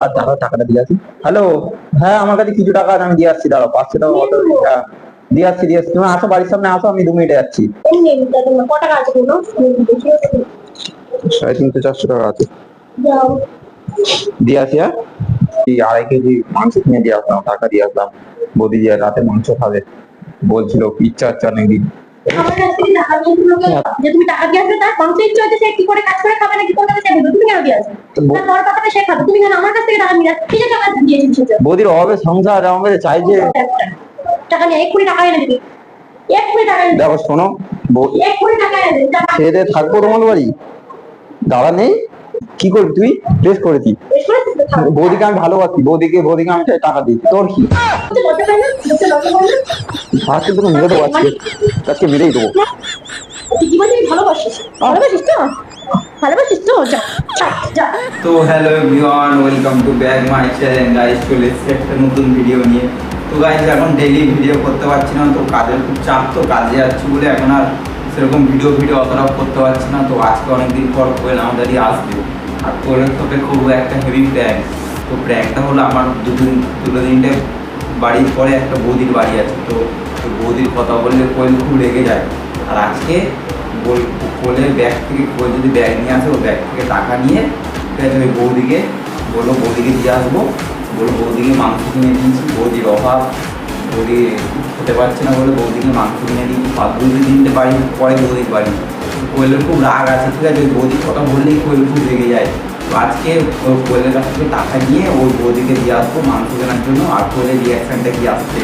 আর দাঁড়াও টাকাটা দিয়ে আসি। হ্যালো হ্যাঁ আমার কাছে কিছু টাকা আছে আমি দিয়ে আসছি দাঁড়াও পাঁচশো টাকা কত হ্যাঁ দিয়ে আসছি দিয়ে আসছি। তুমি আসো বাড়ির সামনে আসো আমি দু মিনিটে যাচ্ছি। সাড়ে তিনশো চারশো টাকা আছে। দিয়ে আসি হ্যাঁ? আড়াই কেজি মাংস কিনে দিয়ে আসলাম টাকা দিয়ে আসলাম। বৌদি যে রাতে মাংস খাবে বলছিল ইচ্ছা হচ্ছে অনেকদিন। আমার কাছ থেকে টাকা নিয়ে তোমাকে যে তুমি টাকা দিয়ে আসবে তার মাংস হচ্ছে সে কি করে কাজ করে খাবে নাকি কোন টাকা সে তুমি কেন দিয়ে আসবে? তার বড় কথাটা সে খাবে। তুমি কেন আমার কাছ থেকে টাকা নিয়ে আসবে ঠিক আছে টাকা দিয়েছি সেটা বৌদির অভাবে সংসার আমার চাই যে টাকা নিয়ে এক্ষুনি টাকা এনে দিবি। এক্ষুনি টাকা দেখো শোনো বৌ- এক্ষুনি টাকা এনে দিবি। খেয়ে থাকব তোমার বাড়ি? দাদা নেই। কি করবি তুই? বেশ করেছি বৌদিকে আমি ভালোবাসি। বৌদিকে বৌদিকে আমি টাকা দিই। তোর কি? আজকে তোকে মেরে দেবো আজকে। আজকে মেরেই দেবো। তুই কি বলছিস ভালোবাসিস? ভালোবাসিস তো? ভালোবাসিস তো? যা যা, যা। তো hello everyone welcome to back my channel guys চলে এসেছি একটা নতুন ভিডিও নিয়ে। তো গাইস এখন ডেইলি ভিডিও করতে পারছি না তো কাজের খুব চাপ তো কাজে যাচ্ছি বলে এখন আর সেরকম ভিডিও ভিডিও অতটা করতে পারছি না তো আজকে অনেকদিন পর কোয়েল আমাদেরই আসবে। আর কোয়েলের তোকে করব একটা হেভি প্র্যাঙ্ক তো প্র্যাঙ্কটা হলো আমার দুদিন দুটো তিনটে বাড়ির পরে একটা বৌদির বাড়ি আছে তো তো বৌদির কথা বললে কোয়েল খুব রেগে যায়। আর আজকে কোলের ব্যাগ থেকে কোয়েল যদি ব্যাগ নিয়ে আসে, ও ব্যাগ থেকে টাকা নিয়ে ঠিক আছে ওই বৌদিকে বলল বৌদিকে দিয়ে আসব। বলল বৌদিকে মাংস কিনে দিয়েছি বৌদির অভাব, বৌদি খেতে পারছে না বলে বৌদিকে মাংস কিনে দিয়েছি দুই তিনটে বাড়ি পরে বৌদির বাড়ি। কোয়েলের খুব রাগ আছে, ঠিক আছে? ওই বৌদির কথা বললেই কোয়েল খুব রেগে যায়। তো আজকে কোয়েলের কাছ থেকে টাকা নিয়ে ওই বৌদিকে দিয়ে আসব মাংস কেনার জন্য, আর কোয়েলের রিয়াকশানটা কি আসছে?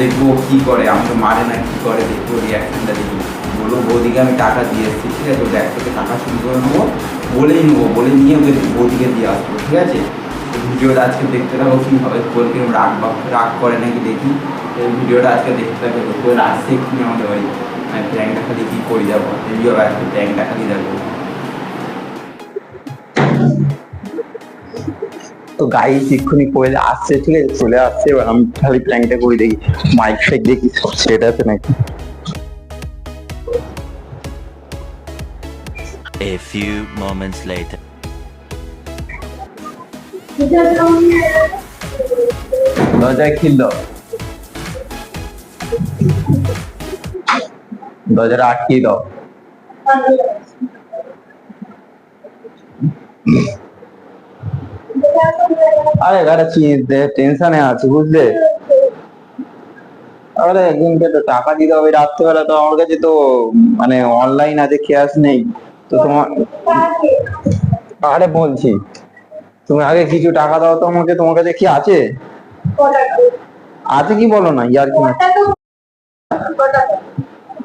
দেখব কি করে, আমাকে মারে না, কি করে, দেখব রিয়াকশনটা দেখব। বলব বৌদিকে আমি টাকা দিয়ে এসেছি, ঠিক আছে ব্যাগ থেকে টাকা শুরু করে নেব, বলেই নেব, বলে নিয়ে ওকে বৌদিকে দিয়ে আসব, ঠিক আছে? ভিডিওটা আজকে দেখতে থাকো, কী হবে কোল কিরম রাগ বা রাগ করে নাকি দেখি? এই ভিডিওটা আজকে দেখতে থাকো কোল আসছে কি আমাদের বাড়ি। আমি প্র্যাঙ্কটা খালি কী করে যাব? ভিডিও আজকে প্র্যাঙ্কটা খালি দেখব তো গাড়ি এক্ষুনি কোয়েল আসছে ঠিক আছে? চলে আসছে এবার আমি খালি প্ল্যানটা করে দেখি মাইক ফাইক দেখি সব সেট আছে নাকি? A few moments later. দরজায় খিল দরজাটা আটকিয়ে দাও। আরে গাড়ি টেনশনে আছে বুঝলে? আরে একদিনকে তো টাকা দিতে হবে রাত্রেবেলা তো আমার কাছে তো মানে অনলাইন আছে ক্যাশ নেই। তো তোমার আরে বলছি তুমি আগে কিছু টাকা দাও তো আমাকে তোমার কাছে কি আছে? আছে কি বলো না ইয়ার কি না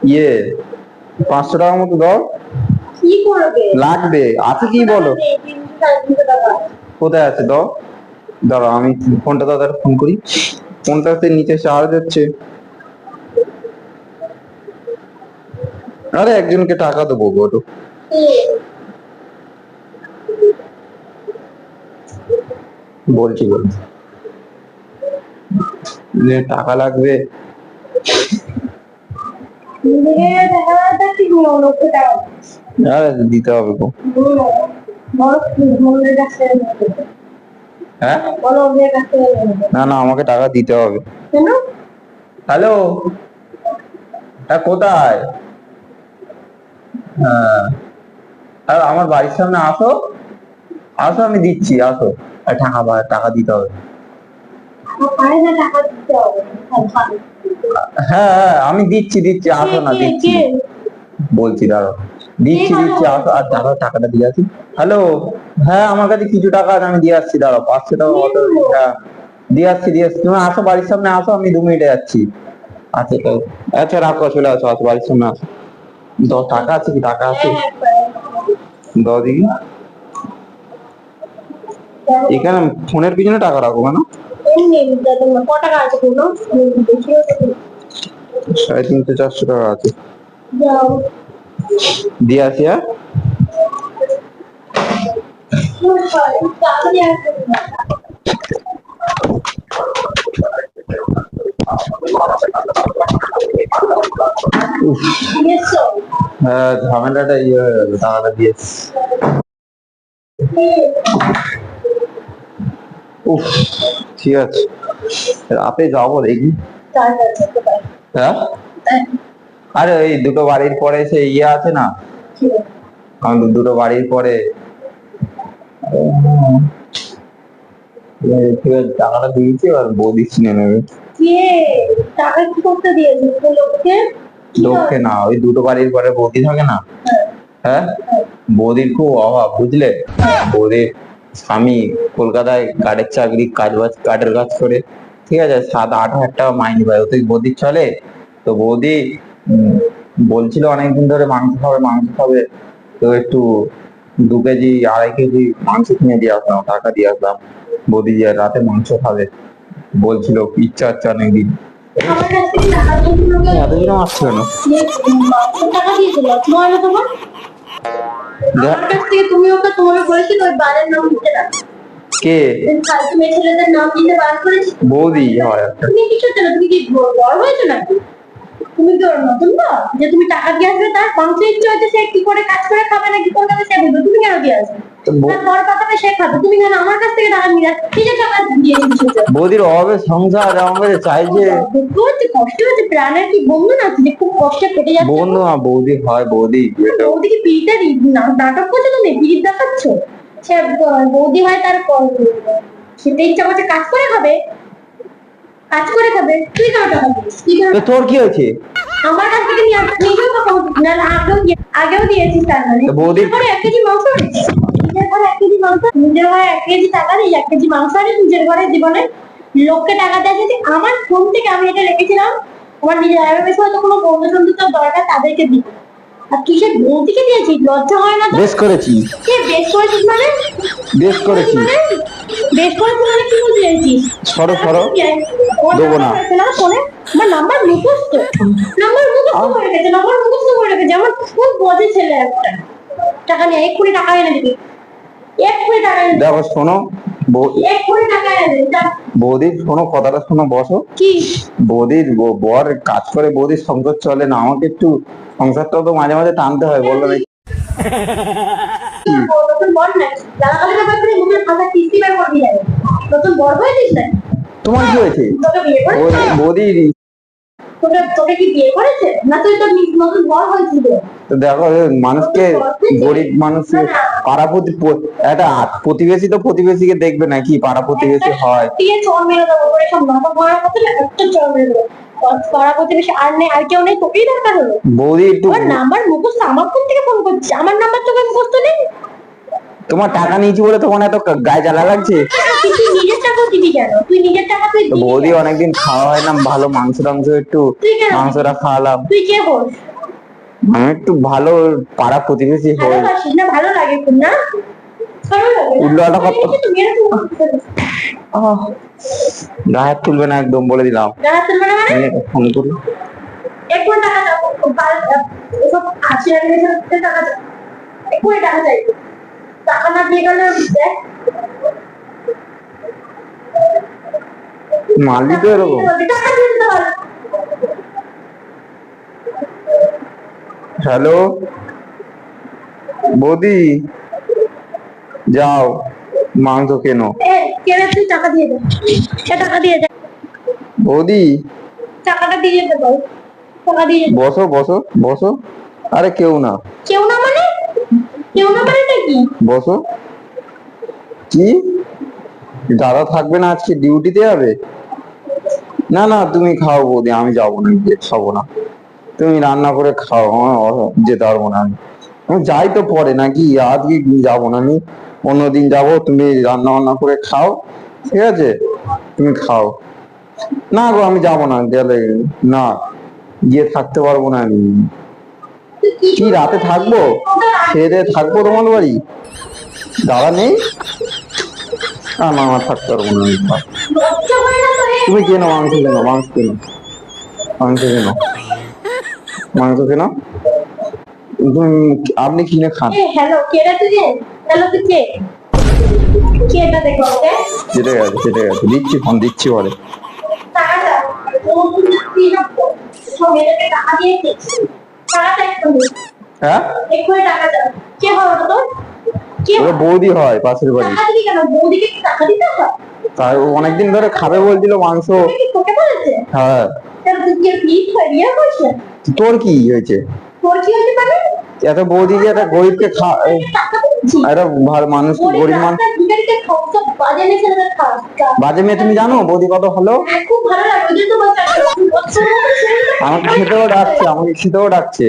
ইয়ে পাঁচশো টাকার মতো দাও। লাগবে আছে কি বলো? কোথায় আছে দাও? দাঁড়াও আমি ফোনটা দাদা ফোন করি ফোনটাতে নিচে চার্জ হচ্ছে আরে একজনকে টাকা দেবো গো বলছি বলছি যে টাকা লাগবে দিতে হবে গো হ্যাঁ? না না আমাকে টাকা দিতে হবে। হ্যালো? হ্যাঁ কোথায়? হ্যাঁ। আর আমার বাড়ির সামনে আসো। আসো আমি দিচ্ছি আসো। আর টাকা টাকা দিতে হবে। হ্যাঁ হ্যাঁ আমি দিচ্ছি দিচ্ছি আসো না দিচ্ছি। বলছি দাঁড়াও। দিচ্ছি দিচ্ছি? আসো আর দাঁড়াও টাকাটা দিয়ে আসি। হ্যালো? হ্যাঁ আমার কাছে কিছু টাকা আছে আমি দিয়ে আসছি দাঁড়াও পাঁচশো টাকা কত হ্যাঁ। দিয়ে আসছি দিয়ে আসছি। তুমি আসো বাড়ির সামনে আসো আমি দু মিনিটে যাচ্ছি। আচ্ছা তো আচ্ছা রাখো চলে আসো আসো বাড়ির সামনে আসো। দশ টাকা আছে কি? টাকা আছে? দাও দেখি। এখানে ফোনের পিছনে টাকা রাখো কেন? টাকা আছে কোনো সাড়ে তিনশো চারশো টাকা আছে। যাও দিয়ে আসি হ্যাঁ? হ্যাঁ ঝামেলাটা ইয়ে হয়ে গেল টাকাটা দিয়ে উফ ঠিক আছে। রাতে যাব দেখি। হ্যাঁ? তাই আরে ওই দুটো বাড়ির পরে সে ইয়ে আছে না? আমাদের দুটো বাড়ির পরে। এই টাকাটা দিয়েছি আর বৌদি কিনে নেবে। টাকা কি করতে দিয়েছে লোককে? লোককে না ওই দুটো বাড়ির পরে বৌদি থাকে না? হ্যাঁ, হ্যাঁ? বৌদির খুব অভাব বুঝলে? বৌদির স্বামী কলকাতায় কাঠের চাকরি কাজ বাজ কাঠের কাজ করে। ঠিক আছে সাত আট হাজার টাকা মাইনে পায়। ওতে বৌদির চলে। তো বৌদি বলছিল অনেকদিন ধরে মাংস খাবে মাংস খাবে। তো একটু দু কেজি আড়াই কেজি মাংস কিনে দিয়ে আসলাম টাকা দিয়ে আসলাম। বৌদি যে রাতে মাংস খাবে। বলছিল ইচ্ছা হচ্ছে অনেকদিন। কে? বৌদি হয় তুমি কিছু তুমি কি বড় হয়েছো নাকি? তুমি ওর নতুন না যে তুমি টাকা দিয়ে আসবে তার ইচ্ছে হচ্ছে সে কি করে কাজ করে খাবে নাকি? কলকাতা সে বলবে তুমি কেন দিয়ে আসবে? তো সে খাবে। তুমি কেন আমার কাছ থেকে টাকা নিয়ে আসবে নিজের টাকা দিয়ে বৌদির অভাবে সংসার আমাদের চাই যে দুঃখ কষ্ট হচ্ছে প্রাণের কি বন্ধু না যে খুব কষ্টে কেটে যাচ্ছে। বন্ধু না বৌদি হয় বৌদি এটা বৌদিকে পিড়িতে নাটক করছ তুমি? পিড়িত দেখাচ্ছ? সে বৌদি হয় তার খেতে ইচ্ছা করছে কাজ করে খাবে। কাজ করে খাবে? তুই কেন টাকা দিস তোর কি হয়েছে? আমার কাছ থেকে নিয়ে নিজেও তো না আগেও আগেও দিয়েছিস তার মানে। বৌদি- নিজের ঘরে এক কেজি মাংস নিজের ঘরে এক কেজি মাংস নিজের ঘরে এক কেজি টাকা দিস এক কেজি মাংস নিজের ঘরে জীবনে? লোককে টাকা দেওয়া যদি আমার ফোন থেকে আমি এটা রেখেছিলাম আমার নিজের আয়ের হয়তো কোনো বন্ধু বন্ধু তোর দরকার তাদেরকে দিব। আর বৌদিকে দিয়েছিস লজ্জা হয় না বেশ করেছি। কে বেশ করেছিস মানে? বেশ করেছি। মানে? বেশ করেছিস মানে কি বলতে চাইছিস? সরো সরো। দেবো না। আমার নাম্বার মুখস্থ। নাম্বার মুখস্থ করে রেখেছে নাম্বার মুখস্থ করে রেখেছে আমার খুব বজে ছেলে একটা। টাকা নিয়ে এক্ষুনি টাকা এনে দিবি। এক্ষুনি টাকা এনে দেখো শোনো। বৌদির শোনো কথাটা শোনো বসো। কি? বৌদির বর কাজ করে বৌদির সংসার চলে না। আমাকে একটু সংসারটাও তো মাঝে মাঝে টানতে হয় বলল নাকি তোমার কি হয়েছে? দেখো মানুষকে, গরিব মানুষকে পাড়া একটা প্রতিবেশী তো প্রতিবেশীকে দেখবে নাকি? পাড়া প্রতিবেশী হয়। পাড়া প্রতিবেশী আর নেই আর কেউ নেই তোকেই দরকার হলো। বৌদি একটু ওর নাম্বার মুখস্থ আমার ফোন থেকে ফোন করছে। আমার নাম্বার তোকে মুখস্থ নেই? তোমার টাকা নিয়েছি বলে তোমার এত গায়ে জ্বালা লাগছে? তুই তুই নিজের টাকা দিবি কেন? তুই নিজের টাকা তুই বৌদি অনেকদিন খাওয়া হয় না ভালো মাংস টাংস একটু মাংসটা খাওয়ালাম। তুই কে হোস? আমি একটু ভালো পাড়া প্রতিবেশী হই। না? ভালো লাগে খুব না? ভালো লাগে তুমি এরকম করছিস। আহ, গায়ে তুলবে না একদম বলে দিলাম। গায়ে তুলবে না মানে? আমি ফোন করি। এক্ষুনি টাকা দাও এসব আশি হাজার এসব টাকা দাও। এক্ষুনি টাকা চাই টাকা না দিয়ে গেলে দেখ। মারলি তো এরকম। টাকা দিয়ে দিতে পারো হ্যালো? বৌদি? যাও মাংস কেনো। তুই টাকা দিয়ে দে। টাকা দিয়ে বৌদি। টাকাটা দিয়ে টাকা দিয়ে বসো বসো বসো। আরে কেউ না। কেউ না মানে? কেউ না মানে নাকি বসো। কি? দাদা থাকবে না আজকে? ডিউটিতে যাবে? না না তুমি খাও বৌদি আমি যাব না গিয়ে খাব না। তুমি রান্না করে খাও যেতে পারব না আমি যাই তো পরে নাকি আজকে যাব না আমি? অন্যদিন যাব, তুমি রান্না বান্না করে খাও, ঠিক আছে? তুমি খাও। না গো, আমি যাব না, গেলে না, গিয়ে থাকতে পারব না আমি। কি, রাতে থাকব? খেয়ে দিয়ে থাকব তোমার বাড়ি? দাদা নেই? না না, আমার থাকতে পারব না তুমি কেনো মাংস কেনো মাংস কেনো মাংস কেনো মাংস কেনো আপনি কিনে খান। হ্যালো, কে কে? কে এটা দেখো দিচ্ছি ফোন দিচ্ছি। হ্যাঁ? কে তোর বৌদি হয় পাশের বাড়ি তাই ও অনেকদিন ধরে খাবে বলছিল মাংস। হ্যাঁ। তোর কি হয়েছে? তোর কি হতে পারে এত বৌদি যে একটা গরিবকে খা একটা ভালো মানুষ গরিব গরিব মানুষ বাজে মেয়ে তুমি জানো বৌদি কত ভালো হ্যাঁ, আমাকে খেতেও ডাকছে আমাকে খেতেও ডাকছে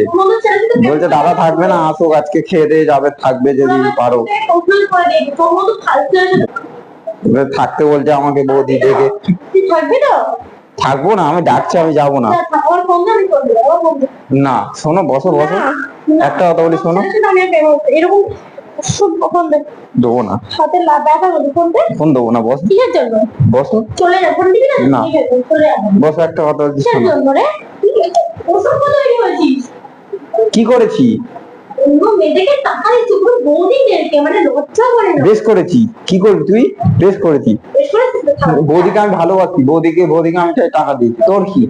বলছে দাদা থাকবে না আসুক আজকে খেয়ে দিয়ে যাবে থাকবে যদি পারো থাকতে বলছে আমাকে বৌদি ডেকে থাকবি না আমি ডাকছি আমি যাব না না, শোনো বসো বসো একটা কথা বলি শোনো। এরকম সব ফোন দে? দেবো না। হাতে ব্যথা করবে ফোন দে। ফোন দেবো না বস। কিসের জন্য? বসো। চলে যা ফোন দিবি না না। ঠিক আছে চলে যা একটা কথা বলছি কিসের জন্য রে? ওসব কথা তৈরি হয়েছিস কি করেছি? মানে বেশ করেছি। কি করবি তুই? বেশ করেছি। করেছিস বৌদিকে আমি ভালোবাসি। বৌদিকে বৌদিকে আমি টাকা দিই তোর কি?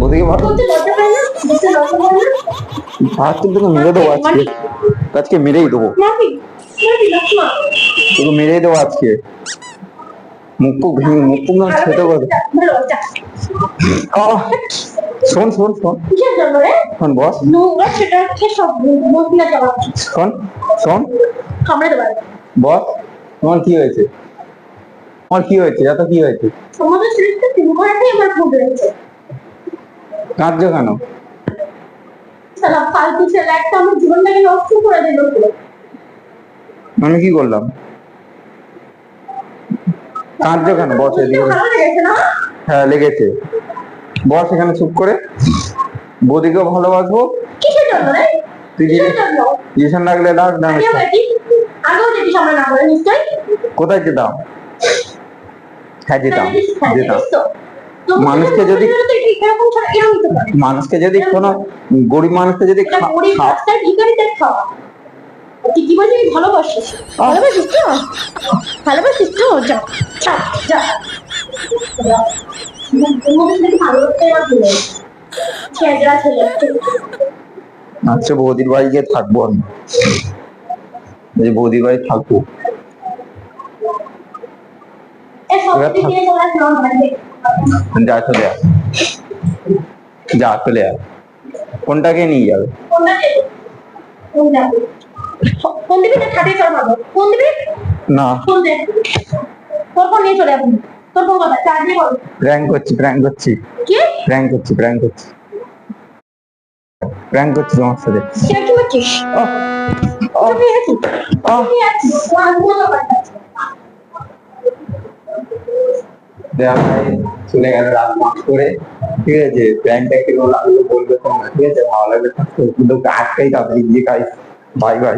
বৌদিকে ভালো বলতে লজ্জা পায় না? বলতে লজ্জা পায় না? আজকে তোকে মেরে দেবো আজকে। আজকে মেরেই দেবো। তোকে মেরেই দেবো আজকে। মুখ পুক ভেঙে মুখ পুক না দেবো। শোন শোন শোন। শোন বস। শোন শোন। বস তোমার কি হয়েছে? তোমার কি হয়েছে? এত কি হয়েছে? আমাদের শরীরটা তিন ঘন্টাই আমার ভোগ রয়েছে কাঁদছো কেন ফালতু ছেলে একটা আমার জীবনটাকে নষ্ট করে দিল আমি কি করলাম? কাঁদছো কেন বস এদিকে হ্যাঁ লেগেছে। বস এখানে চুপ করে। বৌদিকেও ভালোবাসবো। তুই টিউশন লাগলে ডাক না কোথায় যেতাম? হ্যাঁ যেতাম। হ্যাঁ, যেতাম। মানুষকে যদি- মানুষকে যদি কোনো গরিব মানুষকে যদি কি ভালোবাসিস ভালোবাসিস তো? ভালোবাসিস তো? যা যা আচ্ছা বৌদির বাড়ি গিয়ে থাকব আমি। যে বৌদির বাড়ি থাকব যা চলে আয় যা চলে আয় কোনটাকে নিয়ে যাবে না প্র্যাঙ্ক করছি প্র্যাঙ্ক করছি প্র্যাঙ্ক করছি প্র্যাঙ্ক করছি প্র্যাঙ্ক করছি তোমার সাথে কি করছিস দেয়া ভাই চলে গেল রাত মাস করে। ঠিক আছে, প্যান্টটা কীরকম লাগল বলবে তোমরা, ঠিক আছে? ভালো লাগবে কিন্তু আটকাই তাড়াতাড়ি গিয়ে খাই। Bye bye.